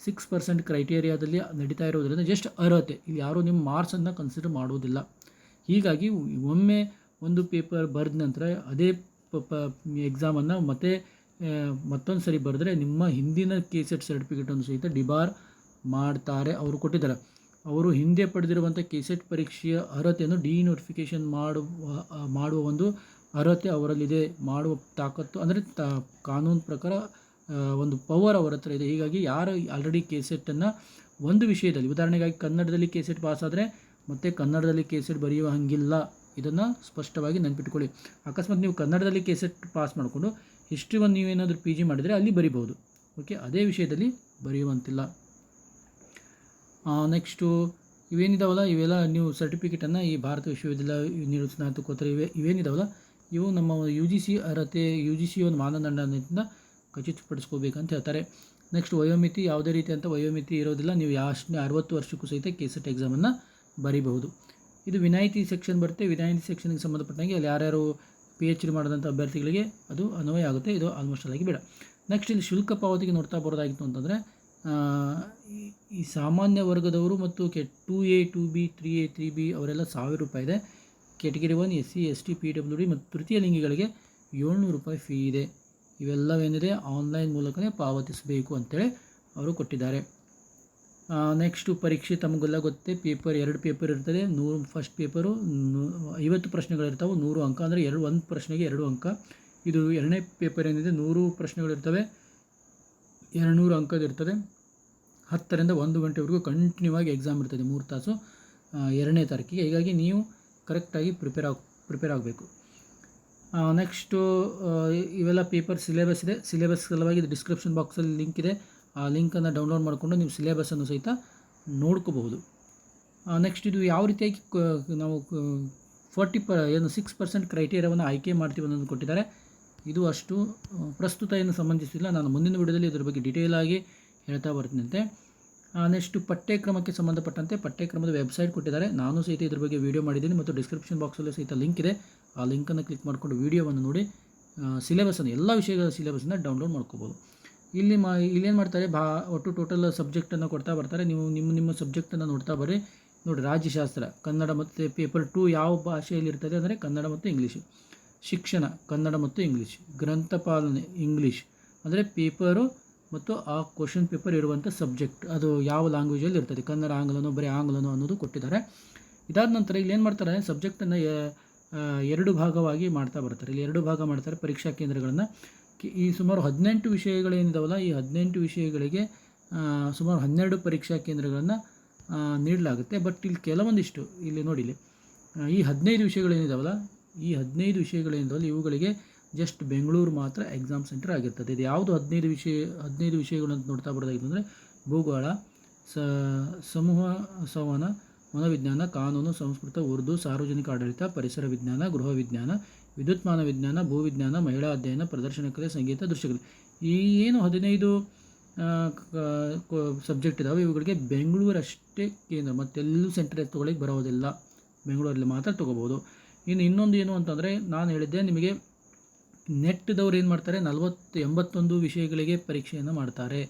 Speaker 1: ಸಿಕ್ಸ್ ಪರ್ಸೆಂಟ್ ಕ್ರೈಟೇರಿಯಾದಲ್ಲಿ ನಡೀತಾ ಇರೋದರಿಂದ ಜಸ್ಟ್ ಅರ್ಹತೆ. ಇಲ್ಲಿ ಯಾರೂ ನಿಮ್ಮ ಮಾರ್ಕ್ಸನ್ನು ಕನ್ಸಿಡರ್ ಮಾಡೋದಿಲ್ಲ. ಹೀಗಾಗಿ ಒಮ್ಮೆ ಒಂದು ಪೇಪರ್ ಬರೆದ ನಂತರ ಅದೇ ಎಕ್ಸಾಮನ್ನು ಮತ್ತೆ ಮತ್ತೊಂದು ಸರಿ ಬರೆದ್ರೆ ನಿಮ್ಮ ಹಿಂದಿನ ಕೆ ಸೆಟ್ ಸರ್ಟಿಫಿಕೇಟನ್ನು ಸಹಿತ ಡಿಬಾರ್ ಮಾಡ್ತಾರೆ ಅವರು ಕೊಟ್ಟಿದ್ದಾರೆ. ಅವರು ಹಿಂದೆ ಪಡೆದಿರುವಂಥ ಕೆ ಸೆಟ್ ಪರೀಕ್ಷೆಯ ಅರ್ಹತೆಯನ್ನು ಡಿ ನೋಟಿಫಿಕೇಶನ್ ಮಾಡುವ ಮಾಡುವ ಒಂದು ಅರ್ಹತೆ ಅವರಲ್ಲಿದೆ. ಮಾಡುವ ತಾಕತ್ತು ಅಂದರೆ ತಾ, ಕಾನೂನು ಪ್ರಕಾರ ಒಂದು ಪವರ್ ಅವರ ಹತ್ರ ಇದೆ. ಹೀಗಾಗಿ ಯಾರು ಆಲ್ರೆಡಿ ಕೆ ಸೆಟ್ಟನ್ನು ಒಂದು ವಿಷಯದಲ್ಲಿ, ಉದಾಹರಣೆಗಾಗಿ ಕನ್ನಡದಲ್ಲಿ ಕೆ ಪಾಸ್ ಆದರೆ ಮತ್ತೆ ಕನ್ನಡದಲ್ಲಿ ಕೆ ಸೆಟ್ ಬರೆಯುವ ಹಂಗಿಲ್ಲ. ಇದನ್ನು ಸ್ಪಷ್ಟವಾಗಿ ನೆನ್ಪಿಟ್ಕೊಳ್ಳಿ. ಅಕಸ್ಮಾತ್ ನೀವು ಕನ್ನಡದಲ್ಲಿ ಕೆಸೆಟ್ ಪಾಸ್ ಮಾಡಿಕೊಂಡು ಹಿಸ್ಟ್ರಿ ಒಂದು ನೀವೇನಾದರೂ ಪಿ ಜಿ ಮಾಡಿದರೆ ಅಲ್ಲಿ ಬರಿಬೋದು ಓಕೆ ಅದೇ ವಿಷಯದಲ್ಲಿ ಬರೆಯುವಂತಿಲ್ಲ. ನೆಕ್ಸ್ಟು ಇವೇನಿದಾವಲ್ಲ, ಇವೆಲ್ಲ ನೀವು ಸರ್ಟಿಫಿಕೇಟನ್ನು ಈ ಭಾರತ ವಿಶ್ವವಿದ್ಯಾಲಯ ನೀಡುವ ಸ್ನಾತಕೋತ್ತರ ಇವೆ, ಇವೇನಿದಾವಲ್ಲ, ಇವು ನಮ್ಮ ಯು ಜಿ ಸಿ ಅರ್ಹತೆ ಯು ಜಿ ಸಿ ಒಂದು ಮಾನದಂಡದಿಂದ ಖಚಿತಪಡಿಸ್ಕೋಬೇಕಂತ ಹೇಳ್ತಾರೆ. ನೆಕ್ಸ್ಟ್ ವಯೋಮಿತಿ, ಯಾವುದೇ ಅಂತ ವಯೋಮಿತಿ ಇರೋದಿಲ್ಲ, ನೀವು ಯಾಷ್ಟೇ, ಅರವತ್ತು ವರ್ಷಕ್ಕೂ ಸಹಿತ ಕೆ ಸೆಟ್ ಎಕ್ಸಾಮನ್ನು ಬರೀಬಹುದು. ಇದು ವಿನಾಯಿತಿ ಸೆಕ್ಷನ್ ಬರುತ್ತೆ. ವಿನಾಯಿತಿ ಸೆಕ್ಷನ್ಗೆ ಸಂಬಂಧಪಟ್ಟಂಗೆ ಅಲ್ಲಿ ಯಾರ್ಯಾರು ಪಿ ಎಚ್ ಡಿ ಮಾಡಿದಂಥ ಅಭ್ಯರ್ಥಿಗಳಿಗೆ ಅದು ಅನ್ವಯ ಆಗುತ್ತೆ. ಇದು ಆಲ್ಮೋಸ್ಟ್ ಆಗಿ ಬೇಡ. ನೆಕ್ಸ್ಟ್ ಇಲ್ಲಿ ಶುಲ್ಕ ಪಾವತಿಗೆ ನೋಡ್ತಾ ಬರೋದಾಗಿತ್ತು ಅಂತಂದರೆ ಈ- ಸಾಮಾನ್ಯ ವರ್ಗದವರು ಮತ್ತು K two A two B three A three B ಅವರೆಲ್ಲ ಸಾವಿರ ರೂಪಾಯಿ ಇದೆ. Category one S C S T P W D ಮತ್ತು ತೃತೀಯ ಲಿಂಗಿಗಳಿಗೆ ಏಳ್ನೂರು ರೂಪಾಯಿ ಫೀ ಇದೆ. ಇವೆಲ್ಲವೇನಿದೆ? ಆನ್ಲೈನ್ ಮೂಲಕನೇ ಪಾವತಿಸಬೇಕು ಅಂತೇಳಿ ಅವರು ಕೊಟ್ಟಿದ್ದಾರೆ. ನೆಕ್ಸ್ಟು ಪರೀಕ್ಷೆ ತಮಗೆಲ್ಲ ಗೊತ್ತೇ ಪೇಪರ್ ಎರಡು ಪೇಪರ್ ಇರ್ತದೆ, ನೂರು ಫಸ್ಟ್ ಪೇಪರು ಐವತ್ತು ಪ್ರಶ್ನೆಗಳಿರ್ತಾವೆ ನೂರು ಅಂಕ ಅಂದರೆ ಎರಡು, ಒಂದು ಪ್ರಶ್ನೆಗೆ ಎರಡು ಅಂಕ. ಇದು ಎರಡನೇ ಪೇಪರ್ ಏನಿದೆ, ನೂರು ಪ್ರಶ್ನೆಗಳಿರ್ತವೆ ಎರಡುನೂರು ಅಂಕದಿರ್ತದೆ ಹತ್ತರಿಂದ ಒಂದು ಗಂಟೆವರೆಗೂ ಕಂಟಿನ್ಯೂ ಆಗಿ ಎಕ್ಸಾಮ್ ಇರ್ತದೆ ಮೂರು ತಾಸು ಎರಡನೇ ತಾರೀಕಿಗೆ. ಹೀಗಾಗಿ ನೀವು ಕರೆಕ್ಟಾಗಿ ಪ್ರಿಪೇರ್ ಆಗಿ ಪ್ರಿಪೇರ್ ಆಗಬೇಕು. ನೆಕ್ಸ್ಟು ಇವೆಲ್ಲ ಪೇಪರ್ ಸಿಲೆಬಸ್ ಇದೆ. ಸಿಲೆಬಸ್ ಸಲುವಾಗಿ ಡಿಸ್ಕ್ರಿಪ್ಷನ್ ಬಾಕ್ಸಲ್ಲಿ ಲಿಂಕ್ ಇದೆ. ಆ ಲಿಂಕನ್ನು ಡೌನ್ಲೋಡ್ ಮಾಡಿಕೊಂಡು ನೀವು ಸಿಲೆಬಸನ್ನು ಸಹಿತ ನೋಡ್ಕೋಬಹುದು. ನೆಕ್ಸ್ಟ್ ಇದು ಯಾವ ರೀತಿಯಾಗಿ ನಾವು ಫೋರ್ಟಿ ಪ ಏನು ಸಿಕ್ಸ್ ಪರ್ಸೆಂಟ್ ಕ್ರೈಟೇರಿಯಾವನ್ನು ಆಯ್ಕೆ ಮಾಡ್ತೀವಿ ಅನ್ನೋದು ಕೊಟ್ಟಿದ್ದಾರೆ. ಇದು ಅಷ್ಟು ಪ್ರಸ್ತುತ ಏನು ಸಂಬಂಧಿಸಿಲ್ಲ. ನಾನು ಮುಂದಿನ ವಿಡಿಯೋದಲ್ಲಿ ಇದರ ಬಗ್ಗೆ ಡೀಟೇಲ್ ಆಗಿ ಹೇಳ್ತಾ ಬರ್ತೀನಂತೆ. ನೆಕ್ಸ್ಟ್ ಪಠ್ಯಕ್ರಮಕ್ಕೆ ಸಂಬಂಧಪಟ್ಟಂತೆ ಪಠ್ಯಕ್ರಮದ ವೆಬ್ಸೈಟ್ ಕೊಟ್ಟಿದ್ದಾರೆ. ನಾನು ಸಹಿತ ಇದ್ರ ಬಗ್ಗೆ ವೀಡಿಯೋ ಮಾಡಿದ್ದೀನಿ ಮತ್ತು ಡಿಸ್ಕ್ರಿಪ್ಷನ್ ಬಾಕ್ಸಲ್ಲೂ ಸಹಿತ ಲಿಂಕ್ ಇದೆ. ಆ ಲಿಂಕನ್ನು ಕ್ಲಿಕ್ ಮಾಡಿಕೊಂಡು ವೀಡಿಯೋವನ್ನು ನೋಡಿ ಸಿಲೆಬಸನ್ನು ಎಲ್ಲ ವಿಷಯಗಳ ಸಿಲೆಬಸನ್ನು ಡೌನ್ಲೋಡ್ ಮಾಡ್ಕೋಬೋದು ಇಲ್ಲಿ ಮಾ ಇಲ್ಲೇನು ಮಾಡ್ತಾರೆ? ಬಾ ಒಟ್ಟು ಟೋಟಲ್ ಸಬ್ಜೆಕ್ಟನ್ನು ಕೊಡ್ತಾ ಬರ್ತಾರೆ. ನೀವು ನಿಮ್ಮ ನಿಮ್ಮ ಸಬ್ಜೆಕ್ಟನ್ನು ನೋಡ್ತಾ ಬರ್ರಿ. ನೋಡಿ, ರಾಜ್ಯಶಾಸ್ತ್ರ, ಕನ್ನಡ ಮತ್ತು ಪೇಪರ್ ಟು ಯಾವ ಭಾಷೆಯಲ್ಲಿ ಇರ್ತದೆ ಅಂದರೆ ಕನ್ನಡ ಮತ್ತು ಇಂಗ್ಲೀಷ್ ಶಿಕ್ಷಣ, ಕನ್ನಡ ಮತ್ತು ಇಂಗ್ಲೀಷ್ ಗ್ರಂಥಪಾಲನೆ ಇಂಗ್ಲೀಷ್ ಅಂದರೆ ಪೇಪರು ಮತ್ತು ಆ ಕ್ವಶನ್ ಪೇಪರ್ ಇರುವಂಥ ಸಬ್ಜೆಕ್ಟ್ ಅದು ಯಾವ ಲ್ಯಾಂಗ್ವೇಜಲ್ಲಿ ಇರ್ತದೆ? ಕನ್ನಡ, ಆಂಗ್ಲನೋ, ಬರೀ ಆಂಗ್ಲನೋ ಅನ್ನೋದು ಕೊಟ್ಟಿದ್ದಾರೆ. ಇದಾದ ನಂತರ ಇಲ್ಲಿ ಏನು ಮಾಡ್ತಾರೆ? ಸಬ್ಜೆಕ್ಟನ್ನು ಎರಡು ಭಾಗವಾಗಿ ಮಾಡ್ತಾ ಬರ್ತಾರೆ. ಇಲ್ಲಿ ಎರಡು ಭಾಗ ಮಾಡ್ತಾರೆ ಪರೀಕ್ಷಾ ಕೇಂದ್ರಗಳನ್ನು. ಈ ಸುಮಾರು ಹದಿನೆಂಟು ವಿಷಯಗಳೇನಿದಾವಲ್ಲ ಈ ಹದಿನೆಂಟು ವಿಷಯಗಳಿಗೆ ಸುಮಾರು ಹನ್ನೆರಡು ಪರೀಕ್ಷಾ ಕೇಂದ್ರಗಳನ್ನು ನೀಡಲಾಗುತ್ತೆ. ಬಟ್ ಇಲ್ಲಿ ಕೆಲವೊಂದಿಷ್ಟು ಇಲ್ಲಿ ನೋಡಿಲಿ ಈ ಹದಿನೈದು ವಿಷಯಗಳೇನಿದಾವಲ್ಲ, ಈ ಹದಿನೈದು ವಿಷಯಗಳೇನಿದಾವಲ್ಲ ಇವುಗಳಿಗೆ ಜಸ್ಟ್ ಬೆಂಗಳೂರು ಮಾತ್ರ ಎಕ್ಸಾಮ್ ಸೆಂಟರ್ ಆಗಿರ್ತದೆ. ಇದು ಯಾವುದು ಹದಿನೈದು ವಿಷಯ, ಹದಿನೈದು ವಿಷಯಗಳು ನೋಡ್ತಾ ಬರೋದಾಗಿತ್ತು ಅಂದರೆ, ಭೂಗೋಳ ಸಮೂಹ ಸಂವಹನ ಮನೋವಿಜ್ಞಾನ, ಕಾನೂನು, ಸಂಸ್ಕೃತ, ಉರ್ದು, ಸಾರ್ವಜನಿಕ ಆಡಳಿತ, ಪರಿಸರ ವಿಜ್ಞಾನ, ಗೃಹ ವಿಜ್ಞಾನ ವಿದ್ಯುನ್ಮಾನ ವಿಜ್ಞಾನ, ಭೂವಿಜ್ಞಾನ, ಮಹಿಳಾ ಅಧ್ಯಯನ, ಪ್ರದರ್ಶನ ಕಲೆ, ಸಂಗೀತ ದೃಶ್ಯಗಳು ಈ ಏನು ಹದಿನೈದು ಸಬ್ಜೆಕ್ಟ್ ಇದಾವೆ. ಇವುಗಳಿಗೆ ಬೆಂಗಳೂರಷ್ಟೇ ಕೇಂದ್ರ. ಮತ್ತೆಲ್ಲೂ ಸೆಂಟರ್ ತೊಗೊಳಿಕ್ಕೆ ಬರೋದಿಲ್ಲ. ಬೆಂಗಳೂರಲ್ಲಿ ಮಾತ್ರ ತೊಗೋಬೋದು ಇನ್ನು ಇನ್ನೊಂದು ಏನು ಅಂತಂದರೆ, ನಾನು ಹೇಳಿದ್ದೆ, ನಿಮಗೆ ನೆಟ್ದವ್ರು ಏನು ಮಾಡ್ತಾರೆ? ನಲವತ್ತು, ಎಂಬತ್ತೊಂದು ವಿಷಯಗಳಿಗೆ ಪರೀಕ್ಷೆಯನ್ನು ಮಾಡ್ತಾರೆ.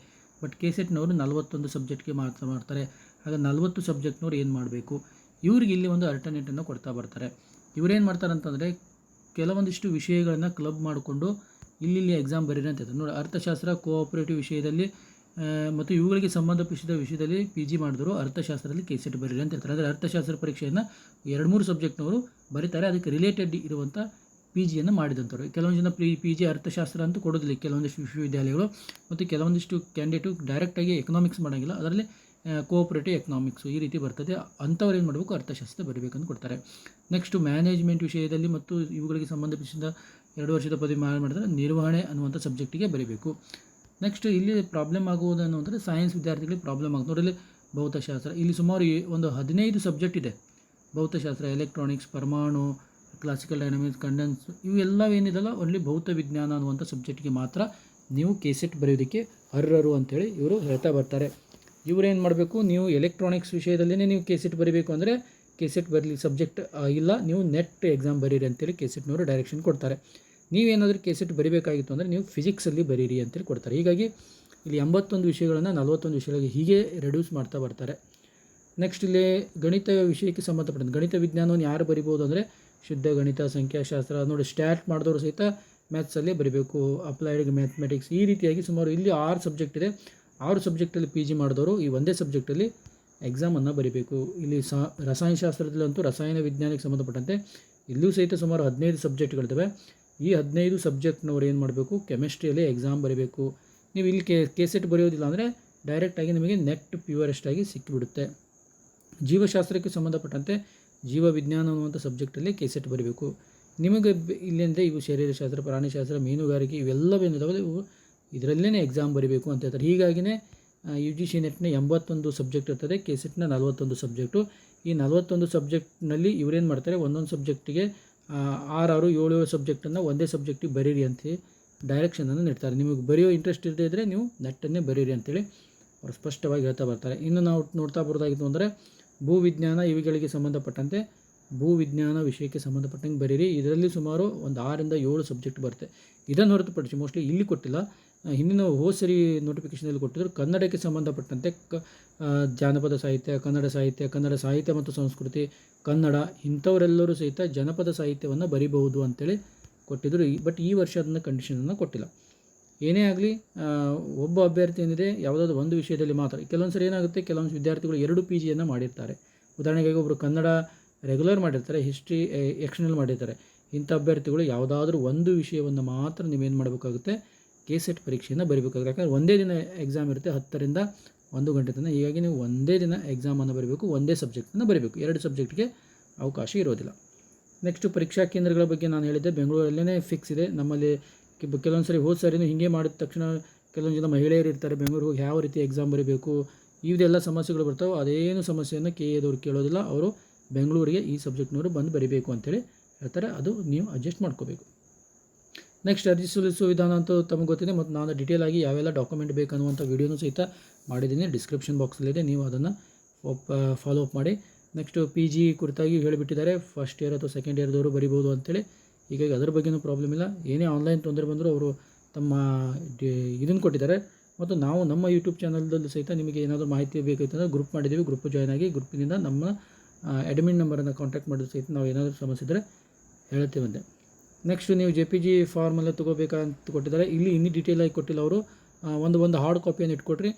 Speaker 1: ಬಟ್ ಕೆ ಸೆಟ್ನವರು ನಲವತ್ತೊಂದು ಸಬ್ಜೆಕ್ಟ್ಗೆ ಮಾತ್ರ ಮಾಡ್ತಾರೆ. ಆಗ ನಲವತ್ತು ಸಬ್ಜೆಕ್ಟ್ನವ್ರು ಏನು ಮಾಡಬೇಕು? ಇವ್ರಿಗೆ ಇಲ್ಲಿ ಒಂದು ಅಲ್ಟರ್ನೇಟನ್ನು ಕೊಡ್ತಾ ಬರ್ತಾರೆ. ಇವರೇನು ಮಾಡ್ತಾರೆ ಅಂತಂದರೆ ಕೆಲವೊಂದಿಷ್ಟು ವಿಷಯಗಳನ್ನು ಕ್ಲಬ್ ಮಾಡಿಕೊಂಡು ಇಲ್ಲಿ ಎಕ್ಸಾಮ್ ಬರೀರಿ ಅಂತ ನೋಡಿ, ಅರ್ಥಶಾಸ್ತ್ರ ಕೋಆಪರೇಟಿವ್ ವಿಷಯದಲ್ಲಿ ಮತ್ತು ಇವುಗಳಿಗೆ ಸಂಬಂಧಪಟ್ಟಿದ ವಿಷಯದಲ್ಲಿ ಪಿ ಜಿ ಮಾಡಿದ್ರು, ಅರ್ಥಶಾಸ್ತ್ರದಲ್ಲಿ ಕೆ ಸೆಟ್ ಬರೀರಿ ಅಂತ ಹೇಳ್ತಾರೆ. ಅಂದರೆ ಅರ್ಥಶಾಸ್ತ್ರ ಪರೀಕ್ಷೆಯನ್ನು ಎರಡು ಮೂರು ಸಬ್ಜೆಕ್ಟ್ನವರು ಬರೀತಾರೆ, ಅದಕ್ಕೆ ರಿಲೇಟೆಡ್ ಇರುವಂಥ ಪಿ ಜಿಯನ್ನು ಮಾಡಿದಂಥವ್ರು ಕೆಲವೊಂದು ಜನ ಪಿ ಪಿ ಜಿ ಅರ್ಥಶಾಸ್ತ್ರ ಅಂತೂ ಕೊಡೋದಿಲ್ಲ. ಕೆಲವೊಂದಿಷ್ಟು ವಿಶ್ವವಿದ್ಯಾಲಯಗಳು ಮತ್ತು ಕೆಲವೊಂದಿಷ್ಟು ಕ್ಯಾಂಡಿಡೇಟು ಡೈರೆಕ್ಟಾಗಿ ಎಕನಾಮಿಕ್ಸ್ ಮಾಡೋಂಗಿಲ್ಲ. ಅದರಲ್ಲಿ ಕೋಆಪರೇಟಿವ್ ಎಕನಾಮಿಕ್ಸು ಈ ರೀತಿ ಬರ್ತದೆ. ಅಂಥವ್ರು ಏನು ಮಾಡಬೇಕು? ಅರ್ಥಶಾಸ್ತ್ರ ಬರಬೇಕಂತ ಕೊಡ್ತಾರೆ. ನೆಕ್ಸ್ಟು ಮ್ಯಾನೇಜ್ಮೆಂಟ್ ವಿಷಯದಲ್ಲಿ ಮತ್ತು ಇವುಗಳಿಗೆ ಸಂಬಂಧಪಟ್ಟಿದ ಎರಡು ವರ್ಷದ ಪದವಿ ಮಾಡಿ ಮಾಡಿದ್ರೆ ನಿರ್ವಹಣೆ ಅನ್ನುವಂಥ ಸಬ್ಜೆಕ್ಟಿಗೆ ಬರೀಬೇಕು. ನೆಕ್ಸ್ಟ್ ಇಲ್ಲಿ ಪ್ರಾಬ್ಲಮ್ ಆಗುವುದು ಅಂದರೆ ಸೈನ್ಸ್ ವಿದ್ಯಾರ್ಥಿಗಳಿಗೆ ಪ್ರಾಬ್ಲಮ್ ಆಗುತ್ತೆ. ನೋಡಲಿ ಭೌತಶಾಸ್ತ್ರ. ಇಲ್ಲಿ ಸುಮಾರು ಒಂದು ಹದಿನೈದು ಸಬ್ಜೆಕ್ಟ್ ಇದೆ. ಭೌತಶಾಸ್ತ್ರ ಎಲೆಕ್ಟ್ರಾನಿಕ್ಸ್ ಪರಮಾಣು ಕ್ಲಾಸಿಕಲ್ ಡೈನಮಿಕ್ಸ್ ಕಂಡೆನ್ಸ್ ಇವೆಲ್ಲವೇನಿದಲ್ಲ ಓನ್ಲಿ ಭೌತ ವಿಜ್ಞಾನ ಅನ್ನುವಂಥ ಸಬ್ಜೆಕ್ಟ್ಗೆ ಮಾತ್ರ ನೀವು ಕೆ ಸೆಟ್ ಬರೆಯೋದಕ್ಕೆ ಅರ್ಹರು ಅಂತೇಳಿ ಇವರು ಹೇಳ್ತಾ ಬರ್ತಾರೆ. ಇವರೇನು ಮಾಡಬೇಕು? ನೀವು ಎಲೆಕ್ಟ್ರಾನಿಕ್ಸ್ ವಿಷಯದಲ್ಲೇ ನೀವು ಕೆ ಸೆಟ್ ಬರೀಬೇಕು ಅಂದರೆ ಕೆ ಸೆಟ್ ಬರಲಿ ಸಬ್ಜೆಕ್ಟ್ ಇಲ್ಲ, ನೀವು ನೆಟ್ ಎಕ್ಸಾಮ್ ಬರೀರಿ ಅಂತೇಳಿ ಕೆ ಸೆಟ್ನವರು ಡೈರೆಕ್ಷನ್ ಕೊಡ್ತಾರೆ. ನೀವೇನಾದರೂ ಕೆ ಸೆಟ್ ಬರೀಬೇಕಾಗಿತ್ತು ಅಂದರೆ ನೀವು ಫಿಸಿಕ್ಸಲ್ಲಿ ಬರೀರಿ ಅಂತೇಳಿ ಕೊಡ್ತಾರೆ. ಹೀಗಾಗಿ ಇಲ್ಲಿ ಎಂಬತ್ತೊಂದು ವಿಷಯಗಳನ್ನು ನಲವತ್ತೊಂದು ವಿಷಯಗಳಿಗೆ ಹೀಗೆ ರೆಡ್ಯೂಸ್ ಮಾಡ್ತಾ ಬರ್ತಾರೆ. ನೆಕ್ಸ್ಟ್ ಇಲ್ಲಿ ಗಣಿತ ವಿಷಯಕ್ಕೆ ಸಂಬಂಧಪಟ್ಟಂತೆ, ಗಣಿತ ವಿಜ್ಞಾನವನ್ನು ಯಾರು ಬರಿಬೋದು ಅಂದರೆ ಶುದ್ಧ ಗಣಿತ, ಸಂಖ್ಯಾಶಾಸ್ತ್ರ, ನೋಡಿ ಸ್ಟ್ಯಾಟ್ ಮಾಡಿದವರು ಸಹಿತ ಮ್ಯಾಥ್ಸಲ್ಲೇ ಬರಿಬೇಕು. ಅಪ್ಲೈಡ್ ಮ್ಯಾಥಮೆಟಿಕ್ಸ್ ಈ ರೀತಿಯಾಗಿ ಸುಮಾರು ಇಲ್ಲಿ ಆರು ಸಬ್ಜೆಕ್ಟ್ ಇದೆ. ಆರು ಸಬ್ಜೆಕ್ಟಲ್ಲಿ ಪಿ ಜಿ ಮಾಡಿದವರು ಈ ಒಂದೇ ಸಬ್ಜೆಕ್ಟಲ್ಲಿ ಎಕ್ಸಾಮನ್ನು ಬರೀಬೇಕು. ಇಲ್ಲಿ ಸಾ, ರಸಾಯನಶಾಸ್ತ್ರದಲ್ಲಂತೂ ರಸಾಯನ ವಿಜ್ಞಾನಕ್ಕೆ ಸಂಬಂಧಪಟ್ಟಂತೆ ಇಲ್ಲೂ ಸಹಿತ ಸುಮಾರು ಹದಿನೈದು ಸಬ್ಜೆಕ್ಟ್ಗಳಿದ್ದಾವೆ ಈ ಹದಿನೈದು ಸಬ್ಜೆಕ್ಟ್ನವ್ರು ಏನು ಮಾಡಬೇಕು? ಕೆಮಿಸ್ಟ್ರಿಯಲ್ಲಿ ಎಕ್ಸಾಮ್ ಬರೀಬೇಕು. ನೀವು ಇಲ್ಲಿ ಕೆ ಕೆ ಸೆಟ್ ಬರೆಯೋದಿಲ್ಲ ಅಂದರೆ ಡೈರೆಕ್ಟಾಗಿ ನಿಮಗೆ ನೆಟ್ ಪ್ಯೂರೆಸ್ಟ್ ಆಗಿ ಸಿಕ್ಕಿಬಿಡುತ್ತೆ ಜೀವಶಾಸ್ತ್ರಕ್ಕೆ ಸಂಬಂಧಪಟ್ಟಂತೆ ಜೀವ ವಿಜ್ಞಾನ ಅನ್ನುವಂಥ ಸಬ್ಜೆಕ್ಟಲ್ಲಿ ಕೆ ಸೆಟ್ ಬರೀಬೇಕು. ನಿಮಗೆ ಇಲ್ಲಿಂದ ಇವು ಶರೀರಶಾಸ್ತ್ರ, ಪ್ರಾಣಿಶಾಸ್ತ್ರ, ಮೀನುಗಾರಿಕೆ ಇವೆಲ್ಲವೇನಿದಾವೆ ಇವು ಇದರಲ್ಲೇ ಎಕ್ಸಾಮ್ ಬರೀಬೇಕು ಅಂತ ಹೇಳ್ತಾರೆ. ಹೀಗಾಗಿನೇ ಯು ಜಿ ಸಿ ನೆಟ್ನ ಎಂಬತ್ತೊಂದು ಸಬ್ಜೆಕ್ಟ್ ಇರ್ತದೆ ಕೆ ಸೆಟ್ನ ನಲವತ್ತೊಂದು ಸಬ್ಜೆಕ್ಟು ಈ ನಲವತ್ತೊಂದು ಸಬ್ಜೆಕ್ಟ್ನಲ್ಲಿ ಇವರೇನು ಮಾಡ್ತಾರೆ, ಒಂದೊಂದು ಸಬ್ಜೆಕ್ಟಿಗೆ ಆರಾರು ಏಳು ಏಳು ಸಬ್ಜೆಕ್ಟನ್ನು ಒಂದೇ ಸಬ್ಜೆಕ್ಟಿಗೆ ಬರೀರಿ ಅಂತ ಡೈರೆಕ್ಷನನ್ನು ನೀಡ್ತಾರೆ. ನಿಮಗೆ ಬರೆಯೋ ಇಂಟ್ರೆಸ್ಟ್ ಇರದೇ ಇದ್ದರೆ ನೀವು ನೆಟ್ಟನ್ನೇ ಬರೀರಿ ಅಂತೇಳಿ ಅವರು ಸ್ಪಷ್ಟವಾಗಿ ಹೇಳ್ತಾ ಬರ್ತಾರೆ. ಇನ್ನು ನಾವು ನೋಡ್ತಾ ಬರೋದಾಗಿತ್ತು ಅಂದರೆ ಭೂವಿಜ್ಞಾನ ಇವುಗಳಿಗೆ ಸಂಬಂಧಪಟ್ಟಂತೆ ಭೂವಿಜ್ಞಾನ ವಿಷಯಕ್ಕೆ ಸಂಬಂಧಪಟ್ಟಂಗೆ ಬರೀರಿ. ಇದರಲ್ಲಿ ಸುಮಾರು ಒಂದು ಆರಿಂದ ಏಳು ಸಬ್ಜೆಕ್ಟ್ ಬರುತ್ತೆ. ಇದನ್ನು ಹೊರತುಪಡಿಸಿ ಮೋಸ್ಟ್ಲಿ ಇಲ್ಲಿ ಕೊಟ್ಟಿಲ್ಲ. ಹಿಂದಿನ ಹೋ ಸರಿ ನೋಟಿಫಿಕೇಷನಲ್ಲಿ ಕೊಟ್ಟಿದ್ರು, ಕನ್ನಡಕ್ಕೆ ಸಂಬಂಧಪಟ್ಟಂತೆ ಕ ಜಾನಪದ ಸಾಹಿತ್ಯ, ಕನ್ನಡ ಸಾಹಿತ್ಯ ಕನ್ನಡ ಸಾಹಿತ್ಯ ಮತ್ತು ಸಂಸ್ಕೃತಿ, ಕನ್ನಡ ಇಂಥವರೆಲ್ಲರೂ ಸಹಿತ ಜನಪದ ಸಾಹಿತ್ಯವನ್ನು ಬರಿಬಹುದು ಅಂತೇಳಿ ಕೊಟ್ಟಿದ್ದರು ಬಟ್ ಈ ವರ್ಷ ಅದನ್ನು ಕಂಡೀಷನನ್ನು ಕೊಟ್ಟಿಲ್ಲ. ಏನೇ ಆಗಲಿ ಒಬ್ಬ ಅಭ್ಯರ್ಥಿ ಏನಿದೆ, ಯಾವುದಾದ್ರು ಒಂದು ವಿಷಯದಲ್ಲಿ ಮಾತ್ರ ಕೆಲವೊಂದು ಸರಿ ಏನಾಗುತ್ತೆ, ಕೆಲವೊಂದು ವಿದ್ಯಾರ್ಥಿಗಳು ಎರಡು ಪಿ ಜಿಯನ್ನು ಮಾಡಿರ್ತಾರೆ. ಉದಾಹರಣೆಗಾಗಿ ಒಬ್ಬರು ಕನ್ನಡ ರೆಗ್ಯುಲರ್ ಮಾಡಿರ್ತಾರೆ ಹಿಸ್ಟ್ರಿ ಎಕ್ಸ್ಟರ್ನಲ್ ಮಾಡಿರ್ತಾರೆ. ಇಂಥ ಅಭ್ಯರ್ಥಿಗಳು ಯಾವುದಾದ್ರೂ ಒಂದು ವಿಷಯವನ್ನು ಮಾತ್ರ ನೀವೇನು ಮಾಡಬೇಕಾಗುತ್ತೆ ಕೆ ಸೆಟ್ ಪರೀಕ್ಷೆಯನ್ನು ಬರೀಬೇಕಾಗುತ್ತೆ ಯಾಕಂದರೆ ಒಂದೇ ದಿನ ಎಕ್ಸಾಮ್ ಇರುತ್ತೆ ಹತ್ತರಿಂದ ಒಂದು ಗಂಟೆ ತನಕ. ಹೀಗಾಗಿ ನೀವು ಒಂದೇ ದಿನ ಎಕ್ಸಾಮನ್ನು ಬರಿಬೇಕು, ಒಂದೇ ಸಬ್ಜೆಕ್ಟನ್ನು ಬರೀಬೇಕು. ಎರಡು ಸಬ್ಜೆಕ್ಟ್ಗೆ ಅವಕಾಶ ಇರೋದಿಲ್ಲ. ನೆಕ್ಸ್ಟು ಪರೀಕ್ಷಾ ಕೇಂದ್ರಗಳ ಬಗ್ಗೆ ನಾನು ಹೇಳಿದ್ದೆ. ಬೆಂಗಳೂರಲ್ಲೇ ಫಿಕ್ಸ್ ಇದೆ. ನಮ್ಮಲ್ಲಿ ಕೆಲವೊಂದು ಸರಿ ಹೋದ ಸರಿನೂ ಹೀಗೆ ಮಾಡಿದ ತಕ್ಷಣ ಕೆಲವೊಂದು ಜನ ಮಹಿಳೆಯರು ಇರ್ತಾರೆ ಬೆಂಗಳೂರಿಗೆ ಯಾವ ರೀತಿ ಎಕ್ಸಾಮ್ ಬರೀಬೇಕು, ಇವುದೆಲ್ಲ ಸಮಸ್ಯೆಗಳು ಬರ್ತಾವೆ ಅದೇನು ಸಮಸ್ಯೆಯನ್ನು ಕೆ ಎದವ್ರು ಕೇಳೋದಿಲ್ಲ. ಅವರು ಬೆಂಗಳೂರಿಗೆ ಈ ಸಬ್ಜೆಕ್ಟ್ನವರು ಬಂದು ಬರೀಬೇಕು ಅಂತೇಳಿ ಹೇಳ್ತಾರೆ. ಅದು ನೀವು ಅಡ್ಜಸ್ಟ್ ಮಾಡ್ಕೋಬೇಕು. ನೆಕ್ಸ್ಟ್ ಅರ್ಜಿ ಸಲ್ಲಿಸುವ ವಿಧಾನ ಅಂತ ತಮಗೆ ಗೊತ್ತಿದೆ. ಮತ್ತು ನಾನು ಡೀಟೇಲ್ ಆಗಿ ಯಾವೆಲ್ಲ ಡಾಕ್ಯುಮೆಂಟ್ ಬೇಕನ್ನುವಂಥ ವೀಡಿಯೋನೂ ಸಹಿತ ಮಾಡಿದ್ದೀನಿ. ಡಿಸ್ಕ್ರಿಪ್ಷನ್ ಬಾಕ್ಸಲ್ಲಿದೆ ನೀವು ಅದನ್ನು ಫಾಲೋ ಅಪ್ ಮಾಡಿ. ನೆಕ್ಸ್ಟು ಪಿ ಜಿ ಕುರಿತಾಗಿ ಹೇಳಿಬಿಟ್ಟಿದ್ದಾರೆ. ಫಸ್ಟ್ ಇಯರ್ ಅಥವಾ ಸೆಕೆಂಡ್ ಇಯರ್ದವರು ಬರಿಬೋದು ಅಂತೇಳಿ. ಹೀಗಾಗಿ ಅದ್ರ ಬಗ್ಗೆನೂ ಪ್ರಾಬ್ಲಮ್ ಇಲ್ಲ. ಏನೇ ಆನ್ಲೈನ್ ತೊಂದರೆ ಬಂದರೂ ಅವರು ತಮ್ಮ ಇದನ್ನು ಕೊಟ್ಟಿದ್ದಾರೆ. ಮತ್ತು ನಾವು ನಮ್ಮ ಯೂಟ್ಯೂಬ್ ಚಾನಲ್ದಲ್ಲಿ ಸಹಿತ ನಿಮಗೆ ಏನಾದರೂ ಮಾಹಿತಿ ಬೇಕಾಯ್ತಂದ್ರೆ ಗ್ರೂಪ್ ಮಾಡಿದ್ದೀವಿ. ಗ್ರೂಪ್ ಜಾಯ್ನ್ ಆಗಿ ಗ್ರೂಪಿನಿಂದ ನಮ್ಮ ಅಡ್ಮಿನ್ ನಂಬರನ್ನು ಕಾಂಟ್ಯಾಕ್ಟ್ ಮಾಡಿದ್ರೆ ಸಹಿತ ನಾವು ಏನಾದರೂ ಸಮಸ್ಯೆ ಇದ್ದರೆ ಹೇಳ್ತೀವಂತೆ. ನೆಕ್ಸ್ಟ್ ನೀವು ಜೆ ಪಿ ಜಿ ಫಾರ್ಮೆಲ್ಲ ತೊಗೋಬೇಕಂತ ಕೊಟ್ಟಿದ್ದಾರೆ. ಇಲ್ಲಿ ಇನ್ನೂ ಆಗಿ ಕೊಟ್ಟಿಲ್ಲ ಅವರು. ಒಂದು ಒಂದು ಹಾರ್ಡ್ ಕಾಪಿಯನ್ನು ಇಟ್ಕೊಟ್ರಿ.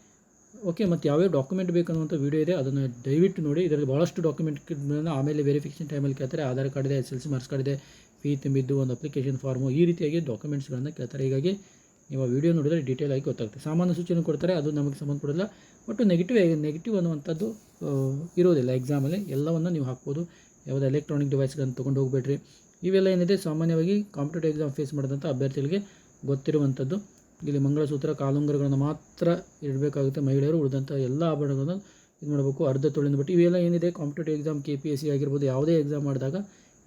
Speaker 1: ಓಕೆ ಮತ್ತು ಯಾವ್ಯಾವ ಡಾಕ್ಯುಮೆಂಟ್ ಬೇಕನ್ನುವಂಥ ವೀಡಿಯೋ ಇದೆ, ಅದನ್ನು ದಯವಿಟ್ಟು ನೋಡಿ. ಇದರಲ್ಲಿ ಭಾಳಷ್ಟು ಡಾಕ್ಯುಮೆಂಟ್ ಆಮೇಲೆ ವೆರಿಫಿಕೇಷನ್ ಟೈಮಲ್ಲಿ ಕೇಳ್ತಾರೆ. ಆಧಾರ್ ಕಾರ್ಡ್ ಇದೆ S L C marks card ಇದೆ ಫೀ ತುಂಬಿದ್ದು, ಒಂದು ಅಪ್ಲಿಕೇಶನ್ ಫಾರ್ಮು ಈ ರೀತಿಯಾಗಿ ಡಾಕ್ಯುಮೆಂಟ್ಸ್ಗಳನ್ನು ಕೇಳ್ತಾರೆ. ಹೀಗಾಗಿ ನೀವು ಆ ವಿಡಿಯೋ ನೋಡಿದರೆ ಡೀಟೇಲ್ ಆಗಿ ಗೊತ್ತಾಗುತ್ತೆ. ಸಾಮಾನ್ಯ ಸೂಚನೆ ಕೊಡ್ತಾರೆ, ಅದು ನಮಗೆ ಸಂಬಂಧಪಡಲ್ಲ. ಬಟ್ ನೆಗೆಟಿವ್ ನೆಗೆಟಿವ್ ಅನ್ನುವಂಥದ್ದು ಇರೋದಿಲ್ಲ. ಎಕ್ಸಾಮಲ್ಲಿ ಎಲ್ಲವನ್ನು ನೀವು ಹಾಕ್ಬೋದು. ಯಾವುದೇ ಎಲೆಕ್ಟ್ರಾನಿಕ್ ಡಿವೈಸ್ಗಳನ್ನು ತೊಗೊಂಡು ಹೋಗಬೇಡ್ರಿ. ಇವೆಲ್ಲ ಏನಿದೆ, ಸಾಮಾನ್ಯವಾಗಿ ಕಾಂಪಿಟೇಟಿವ್ ಎಕ್ಸಾಮ್ ಫೇಸ್ ಮಾಡಿದಂಥ ಅಭ್ಯರ್ಥಿಗಳಿಗೆ ಗೊತ್ತಿರುವಂಥದ್ದು ಇಲ್ಲಿ ಮಂಗಳಸೂತ್ರ, ಕಾಲುಂಗರಗಳನ್ನು ಮಾತ್ರ ಇಡಬೇಕಾಗುತ್ತೆ ಮಹಿಳೆಯರು ಉಳಿದಂಥ ಎಲ್ಲ ಆಭರಣಗಳನ್ನು ಇದು ಮಾಡಬೇಕು, ಅರ್ಧ ತೊಳಿನ ಬಿಟ್ಟು ಇವೆಲ್ಲ ಏನಿದೆ competitive exam K P S C ಆಗಿರ್ಬೋದು, ಯಾವುದೇ ಎಕ್ಸಾಮ್ ಮಾಡಿದಾಗ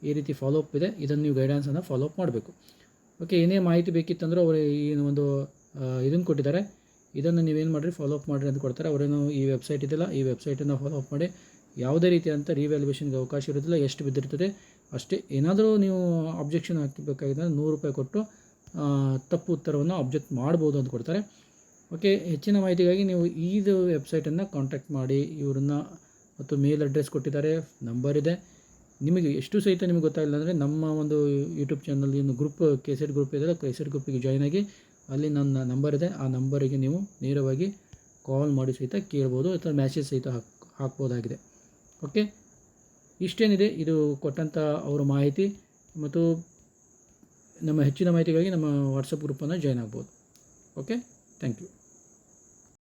Speaker 1: ಈ ರೀತಿ ಫಾಲೋ ಅಪ್ ಇದೆ. ಇದನ್ನು ನೀವು ಗೈಡೆನ್ಸನ್ನು ಫಾಲೋಅಪ್ ಮಾಡಬೇಕು. ಓಕೆ ಏನೇ ಮಾಹಿತಿ ಬೇಕಿತ್ತಂದ್ರೆ ಅವರು ಈ ಒಂದು ಇದನ್ನು ಕೊಟ್ಟಿದ್ದಾರೆ. ಇದನ್ನು ನೀವೇನು ಮಾಡಿರಿ ಫಾಲೋಅಪ್ ಮಾಡಿರಿ ಅಂತ ಕೊಡ್ತಾರೆ. ಅವರೇನು ಈ ವೆಬ್ಸೈಟ್ ಇದೆಯಲ್ಲ, ಈ ವೆಬ್ಸೈಟನ್ನು ಫಾಲೋಅಪ್ ಮಾಡಿ ಯಾವುದೇ ರೀತಿಯಾದಂಥ ರಿವ್ಯಾಲ್ಯೂಯೇಷನ್ಗೆ ಅವಕಾಶ ಇರೋದಿಲ್ಲ, ಎಷ್ಟು ಬಿದ್ದಿರ್ತದೆ ಅಷ್ಟೇ ಏನಾದರೂ ನೀವು ಅಬ್ಜೆಕ್ಷನ್ ಹಾಕಬೇಕಾಗಿದ್ದರೆ ನೂರು ರೂಪಾಯಿ ಕೊಟ್ಟು ತಪ್ಪು ಉತ್ತರವನ್ನು ಅಬ್ಜೆಕ್ಟ್ ಮಾಡ್ಬೋದು ಅಂತ ಕೊಡ್ತಾರೆ. ಓಕೆ ಹೆಚ್ಚಿನ ಮಾಹಿತಿಗಾಗಿ ನೀವು ಇದು ವೆಬ್ಸೈಟನ್ನು ಕಾಂಟ್ಯಾಕ್ಟ್ ಮಾಡಿ, ಇವ್ರನ್ನ ಮತ್ತು ಮೇಲ್ ಅಡ್ರೆಸ್ ಕೊಟ್ಟಿದ್ದಾರೆ ನಂಬರ್ ಇದೆ. ನಿಮಗೆ ಎಷ್ಟು ಸಹಿತ ನಿಮಗೆ ಗೊತ್ತಾಗಿಲ್ಲ ಅಂದರೆ ನಮ್ಮ ಒಂದು ಯೂಟ್ಯೂಬ್ ಚಾನಲ್ ಏನು ಗ್ರೂಪ್ ಕೆಸೆಟ್ ಗ್ರೂಪ್ ಇದೆ ಕೆಸೆಟ್ ಗ್ರೂಪಿಗೆ ಜಾಯ್ನ್ ಆಗಿ ಅಲ್ಲಿ ನನ್ನ ನಂಬರ್ ಇದೆ. ಆ ನಂಬರಿಗೆ ನೀವು ನೇರವಾಗಿ ಕಾಲ್ ಮಾಡಿ ಸಹಿತ ಕೇಳ್ಬೋದು, ಅಥವಾ ಮ್ಯಾಸೇಜ್ ಸಹಿತ ಹಾಕ್, ಹಾಕ್ಬೋದಾಗಿದೆ. ಓಕೆ ಇಷ್ಟೇನಿದೆ. ಇದು ಕೊಟ್ಟಂಥ ಅವರ ಮಾಹಿತಿ ಮತ್ತು ನಮ್ಮ ಹೆಚ್ಚಿನ ಮಾಹಿತಿಗಾಗಿ ನಮ್ಮ ವಾಟ್ಸಪ್ ಗ್ರೂಪನ್ನು ಜಾಯ್ನ್ ಆಗ್ಬೋದು. Okay thank you